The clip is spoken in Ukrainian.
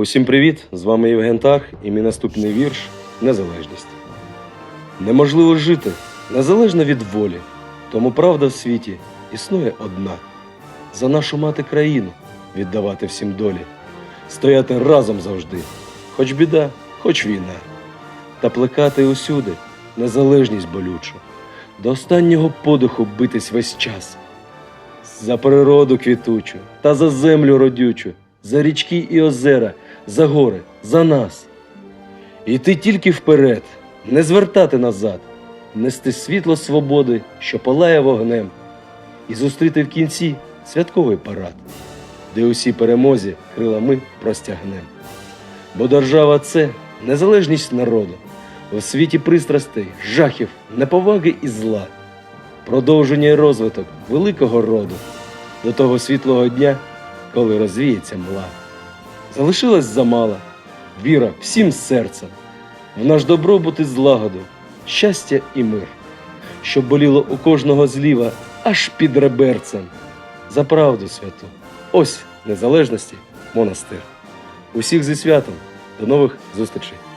Усім привіт! З вами Євген Тарх і мій наступний вірш Незалежність. Неможливо жити незалежно від волі, тому правда в світі існує одна. За нашу мати країну віддавати всім долі, стояти разом завжди, хоч біда, хоч війна, та плекати усюди незалежність болючу, до останнього подиху битись весь час. За природу квітучу та за землю родючу, за річки і озера, за гори, за нас. Іти тільки вперед, не звертати назад, нести світло свободи, що палає вогнем, і зустріти в кінці святковий парад, де усі перемозі крила ми простягнем. Бо держава це незалежність народу, у світі пристрастей, жахів, неповаги і зла, продовження і розвиток великого роду до того світлого дня, коли розвіється мла. Залишилась замала, віра всім серцем, в наш добробут і злагоду, щастя і мир, щоб боліло у кожного зліва аж під реберцем. За правду святу, ось незалежності монастир. Усіх зі святом, до нових зустрічей!